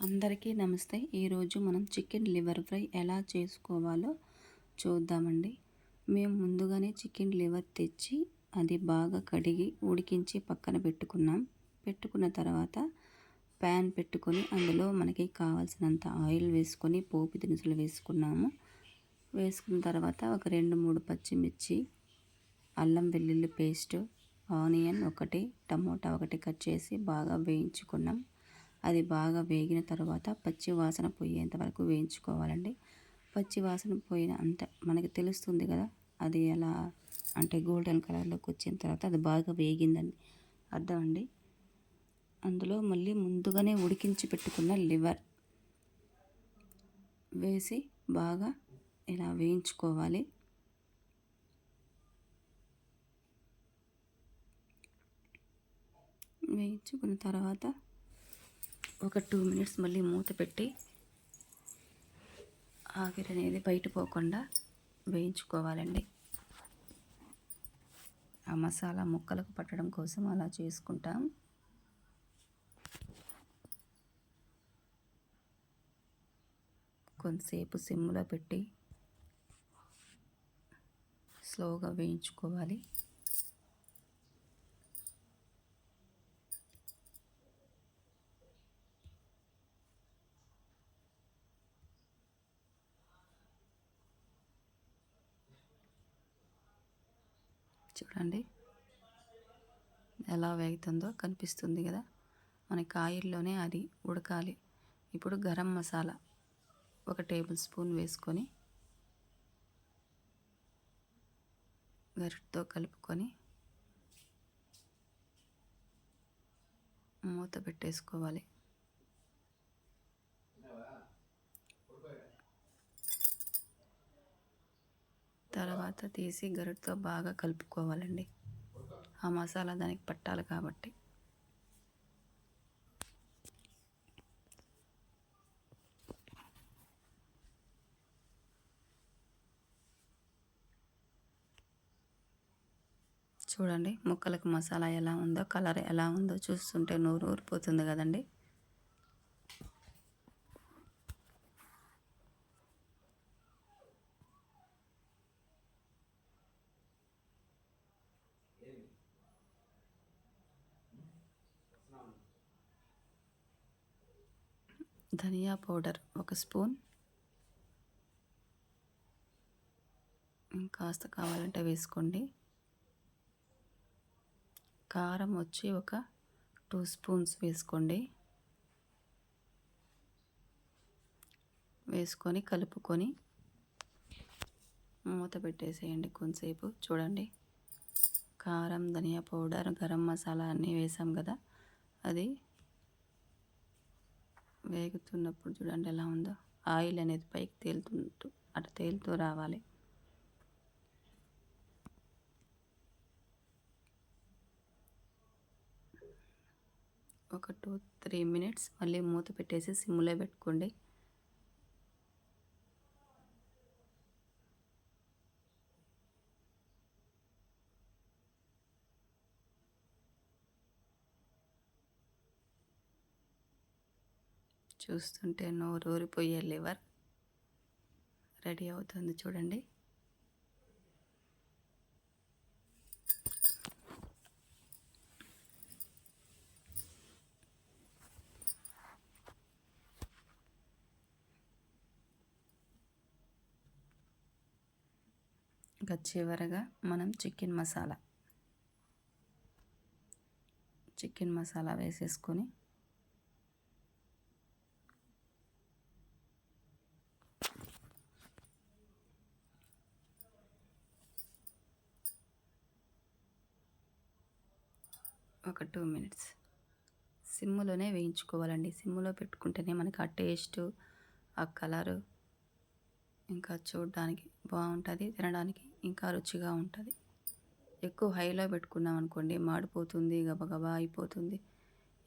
అందరికీ నమస్తే. ఈరోజు మనం చికెన్ లివర్ ఫ్రై ఎలా చేసుకోవాలో చూద్దామండి. మేము ముందుగానే చికెన్ లివర్ తెచ్చి అది బాగా కడిగి ఉడికించి పక్కన పెట్టుకున్నాం. పెట్టుకున్న తర్వాత ప్యాన్ పెట్టుకొని అందులో మనకి కావాల్సినంత ఆయిల్ వేసుకొని పోపు దినుసులు వేసుకున్నాము. వేసుకున్న తర్వాత ఒక రెండు మూడు పచ్చిమిర్చి అల్లం వెల్లుల్లి పేస్ట్ ఆనియన్ ఒకటి టమోటా ఒకటి కట్ చేసి బాగా వేయించుకున్నాం. అది బాగా వేగిన తర్వాత పచ్చి వాసన పోయేంత వరకు వేయించుకోవాలండి. పచ్చి వాసన పోయిన అంత మనకి తెలుస్తుంది కదా అది ఎలా అంటే గోల్డెన్ కలర్లోకి వచ్చిన తర్వాత అది బాగా వేగిందని అర్థం అండి? అందులో మళ్ళీ ముందుగానే ఉడికించి పెట్టుకున్న లివర్ వేసి బాగా ఇలా వేయించుకోవాలి. వేయించుకున్న తర్వాత ఒక టూ మినిట్స్ మళ్ళీ మూత పెట్టి ఆవిరి అనేది బయట పోకుండా వేయించుకోవాలండి. ఆ మసాలా ముక్కలకు పట్టడం కోసం అలా చేసుకుంటాం. కొంతసేపు సిమ్లో పెట్టి స్లోగా వేయించుకోవాలి. చూడండి. ఎలా వేగుతుందో కనిపిస్తుంది కదా. మనకి ఆయిల్లోనే అది ఉడకాలి. ఇప్పుడు గరం మసాలా ఒక టేబుల్ స్పూన్ వేసుకొని గరిటతో కలుపుకొని మూత పెట్టేసుకోవాలి. తర్వాత తీసి గరిటతో బాగా కలుపుకోవాలండి. ఆ మసాలా దానికి పట్టాలి కాబట్టి. చూడండి ముక్కలకు మసాలా ఎలా ఉందో కలర్ ఎలా ఉందో చూస్తుంటే నోరు ఊరిపోతుంది కదండి. ధనియా పౌడర్ ఒక స్పూన్. కాస్త కావాలంటే వేసుకోండి. కారం వచ్చి ఒక టూ స్పూన్స్ వేసుకోండి. వేసుకొని కలుపుకొని మూత పెట్టేసేయండి కొంతసేపు. చూడండి. కారం ధనియా పౌడర్ గరం మసాలా అన్నీ వేసాం కదా. అది వేగుతున్నప్పుడు చూడండి ఎలా ఉందో. ఆయిల్ అనేది పైకి తేలుతుంటూ అటు తేలుతూ రావాలి. ఒక టూ త్రీ మినిట్స్ మళ్ళీ మూత పెట్టేసి సిమ్లో పెట్టుకోండి. చూస్తుంటే నోరూరిపోయే లివర్ రెడీ అవుతుంది చూడండి. ఇంకా చివరగా మనం చికెన్ మసాలా. చికెన్ మసాలా వేసేసుకొని ఒక టూ మినిట్స్. సిమ్లోనే వేయించుకోవాలండి. సిమ్లో పెట్టుకుంటేనే మనకి ఆ టేస్ట్ ఆ కలరు ఇంకా చూడడానికి బాగుంటుంది తినడానికి ఇంకా రుచిగా ఉంటుంది. ఎక్కువ హైలో పెట్టుకున్నాం అనుకోండి మాడిపోతుంది గబగబా అయిపోతుంది.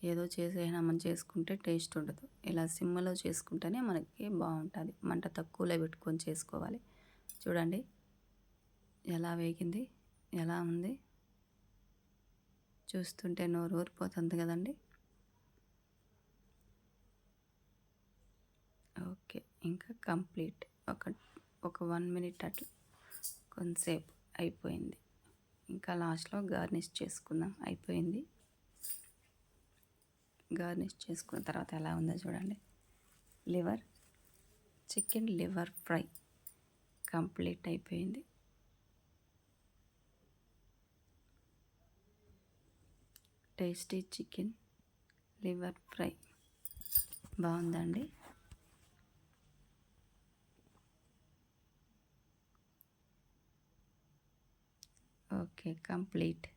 ఏదో చేసేనా మనం చేసుకుంటే టేస్ట్ ఉండదు. ఇలా సిమ్లో చేసుకుంటేనే మనకి బాగుంటుంది. మంట తక్కువలో పెట్టుకొని చేసుకోవాలి. చూడండి ఎలా వేగింది ఎలా ఉంది చూస్తుంటే నోరు ఊరిపోతుంది కదండి. ఓకే ఇంకా కంప్లీట్. ఒక ఒక వన్ మినిట్ అట్లా కొంతసేపు అయిపోయింది. ఇంకా లాస్ట్లో గార్నిష్ చేసుకుందాం. అయిపోయింది. గార్నిష్ చేసుకున్న తర్వాత ఎలా ఉందో చూడండి. Liver chicken liver fry complete అయిపోయింది. Tasty chicken liver fry. బాగుందండి. Okay complete.